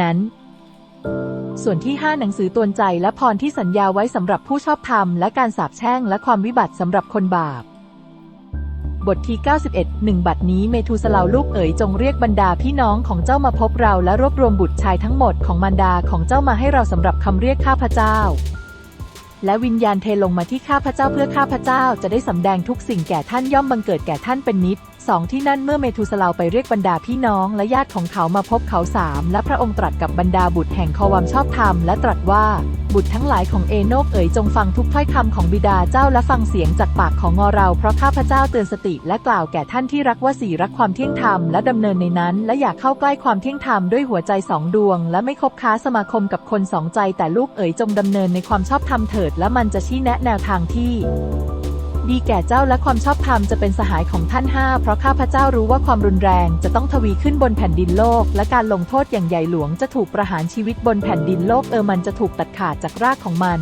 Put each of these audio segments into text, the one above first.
นั้น ส่วนที่ 5 หนังสือตวนใจและพรที่สัญญาไว้สำหรับผู้ชอบธรรมและการสาปแช่งและความวิบัติสำหรับคนบาป บทที่ 91หนึ่งบัดนี้เมทูสลาวลูกเอ๋ยจงเรียกบรรดาพี่น้องของเจ้ามาพบเราและรวบรวมบุตรชายทั้งหมดของมารดาของเจ้ามาให้เราสำหรับคำเรียกข้าพเจ้าและวิญญาณเทลงมาที่ข้าพเจ้าเพื่อข้าพเจ้าจะได้สำแดงทุกสิ่งแก่ท่านย่อมบังเกิดแก่ท่านเป็นนิด สองที่นั่นเมื่อเมทูสลาวไปเรียกบรรดาพี่น้องและญาติของเขามาพบเขาสามและพระองค์ตรัสกับบรรดาบุตรแห่งคอวามชอบธรรมและตรัสว่าบุตรทั้งหลายของเอโนกเอ๋ยจงฟังทุกถ้อยคำของบิดาเจ้าและฟังเสียงจากปากของงอเราเพราะข้าพเจ้าเตือนสติและกล่าวแก่ท่านที่รักว่าสีรักความเที่ยงธรรมและดำเนินในนั้น และอยากเข้าใกล้ความเที่ยงธรรมด้วยหัวใจสองดวง และไม่คบค้าสมาคมกับคนสองใจแต่ลูกเอ๋ยจงดำเนินในความชอบธรรมเถิด และมันจะชี้แนะแนวทางที่ ดีแก่เจ้าและความชอบธรรมจะเป็นสหายของท่านห้าเพราะข้าพเจ้ารู้ว่าความรุนแรงจะต้องทวีขึ้นบนแผ่นดินโลก และการลงโทษอย่างใหญ่หลวงจะถูกประหารชีวิตบนแผ่นดินโลกเออมันจะถูกตัดขาดจากรากของมัน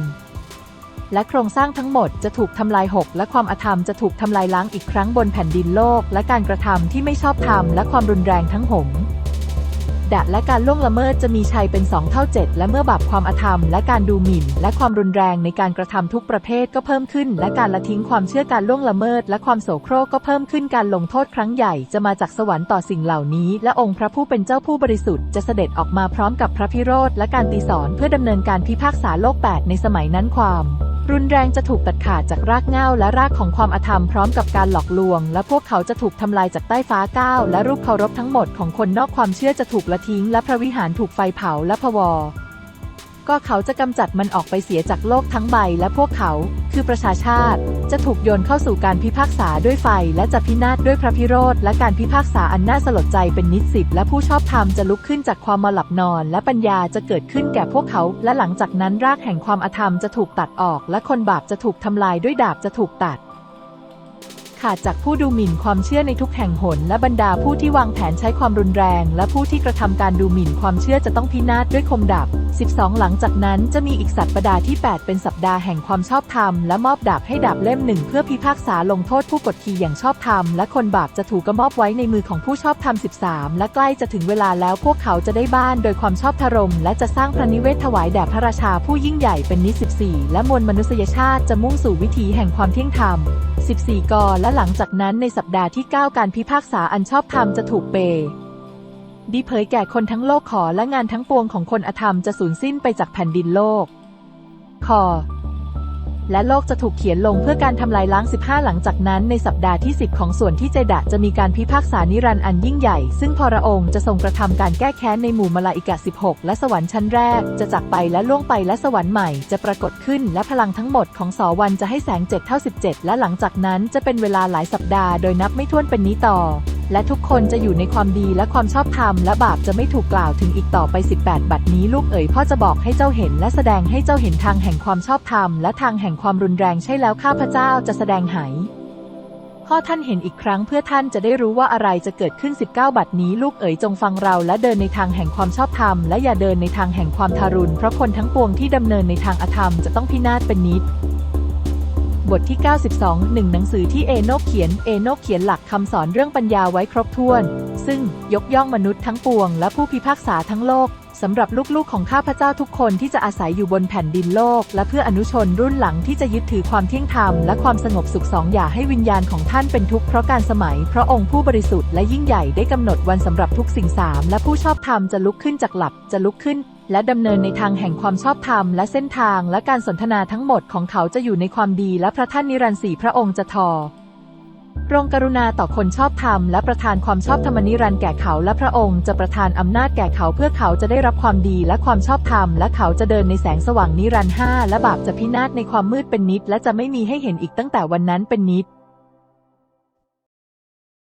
และโครงสร้างทั้งหมดจะถูกทำลายหกและความอธรรมจะถูกทำลายล้างอีกครั้งบนแผ่นดินโลก และการกระทำที่ไม่ชอบธรรมและความรุนแรงทั้งหง ดะและการล่วงละเมิดจะมีชัยเป็นสองเท่าเจ็ดและเมื่อบาปความอธรรม และการดูหมิ่น และความรุนแรงในการกระทำทุกประเภทก็เพิ่มขึ้น และการละทิ้งความเชื่อการล่วงละเมิด และความโสโครกก็เพิ่มขึ้นการลงโทษครั้งใหญ่จะมาจากสวรรค์ต่อสิ่งเหล่านี้ และองค์พระผู้เป็นเจ้าผู้บริสุทธิ์จะเสด็จออกมาพร้อมกับพระพิโรธและการตีสอนเพื่อดำเนินการพิพากษาโลกแปดในสมัยนั้นความ รุนแรงจะถูกตัดขาดจากรากเง้าและรากของความอธรรมพร้อมกับการหลอกลวง และพวกเขาจะถูกทำลายจากใต้ฟ้าก้าวและรูปเคารพทั้งหมดของคนนอกความเชื่อจะถูกละทิ้ง และพระวิหารถูกไฟเผาและพวอ ก็เขาจะกำจัดมันออกไปเสียจากโลกทั้งใบและพวกเขา คือประชาชาติ จะถูกโยนเข้าสู่การพิพากษาด้วยไฟ และจะพินาศด้วยพระพิโรธและการพิพากษาอันน่าสลดใจเป็นนิสิตและผู้ชอบธรรมจะลุกขึ้นจากความมาหลับนอน และปัญญาจะเกิดขึ้นแก่พวกเขา และหลังจากนั้นรากแห่งความอธรรมจะถูกตัดออก และคนบาปจะถูกทำลายด้วยดาบจะถูกตัด ขาดจากผู้ดูหมิ่นความเชื่อในทุกแห่งหน และบรรดาผู้ที่วางแผนใช้ความรุนแรง และผู้ที่กระทำการดูหมิ่นความเชื่อจะต้องพินาศด้วยคมดาบ12 หลังจากนั้นจะมีอีกสัตว์ประดาที่ 8 เป็นสัปดาห์แห่งความชอบธรรม และมอบดาบให้ดาบเล่มหนึ่งเพื่อพิพากษาลงโทษผู้กดขี่อย่างชอบธรรม และคนบาปจะถูกกระมอบไว้ในมือของผู้ชอบธรรม 13 และใกล้จะถึงเวลาแล้วพวกเขาจะได้บ้านโดยความชอบธรรม และจะสร้างพระนิเวศถวายแด่พระราชาผู้ยิ่งใหญ่เป็นนิสิบสี่และมวลมนุษยชาติจะมุ่งสู่วิถีแห่งความเที่ยงธรรม 14 กและหลังจากนั้นในสัปดาห์ที่ 9 การพิพากษาอันชอบธรรมจะถูกเปดีเผยแก่คนทั้งโลกขอและงานทั้งปวงของคนอธรรมจะสูญสิ้นไปจากแผ่นดินโลก ขอ และโลกจะถูกเขียนลงเพื่อการทำลายล้าง 15 หลังจากนั้นในสัปดาห์ที่ 10 ของส่วนที่เจดะจะมีการพิพากษานิรันดร์อันยิ่งใหญ่ ซึ่งพระองค์จะทรงกระทำการแก้แค้นในหมู่มลาอิกะ 16 และสวรรค์ชั้นแรก จะจากไปและล่วงไปและสวรรค์ใหม่จะปรากฏขึ้น และพลังทั้งหมดของสอวันจะให้แสงเจ็ดเท่า 17 และหลังจากนั้นจะเป็นเวลาหลายสัปดาห์โดยนับไม่ถ้วนเป็นนี้ต่อ และทุกคนจะอยู่ในความดีและความชอบธรรมและบาปจะไม่ถูกกล่าวถึงอีกต่อไป 18 บัดนี้ลูกเอ๋ยพ่อจะบอกให้เจ้าเห็นและแสดงให้เจ้าเห็นทางแห่งความชอบธรรมและทางแห่งความรุนแรงใช่แล้วข้าพเจ้าจะแสดงไหพ่อท่านเห็นอีกครั้งเพื่อท่านจะได้รู้ว่าอะไรจะเกิดขึ้น 19 บัดนี้ลูกเอ๋ยจงฟังเราและเดินในทางแห่งความชอบธรรมและอย่าเดินในทางแห่งความทารุณเพราะคนทั้งปวงที่ดำเนินในทางอธรรมจะต้องพินาศเป็นนิด บทที่ 92หนึ่งหนังสือที่เอโนกเขียน เอโนกเขียนหลักคำสอนเรื่องปัญญาไว้ครบถ้วน ซึ่งยกย่องมนุษย์ทั้งปวงและผู้พิพากษาทั้งโลกสำหรับลูกๆของข้าพเจ้าทุกคนที่จะอาศัยอยู่บนแผ่นดินโลก และเพื่ออนุชนรุ่นหลังที่จะยึดถือความเที่ยงธรรมและความสงบสุขสองอย่าให้วิญญาณของท่านเป็นทุกข์เพราะการสมัยพระองค์ผู้บริสุทธิ์และยิ่งใหญ่ได้กำหนดวันสำหรับทุกสิ่งสามและผู้ชอบธรรมจะลุกขึ้นจากหลับจะลุกขึ้น และดำเนินในทางแห่งความชอบธรรมและเส้นทางและการสนทนาทั้งหมดของเขาจะอยู่ในความดีและพระท่านนิรันดร์สีพระองค์จะทอโปรงกรุณาต่อคนชอบธรรมและประทานความชอบธรรมนิรันดร์แก่เขาและพระองค์จะประทานอำนาจแก่เขาเพื่อเขาจะได้รับความดีและความชอบธรรมและเขาจะเดินในแสงสว่างนิรันดร์ห้าและบาปจะพินาศในความมืดเป็นนิดและจะไม่มีให้เห็นอีกตั้งแต่วันนั้นเป็นนิด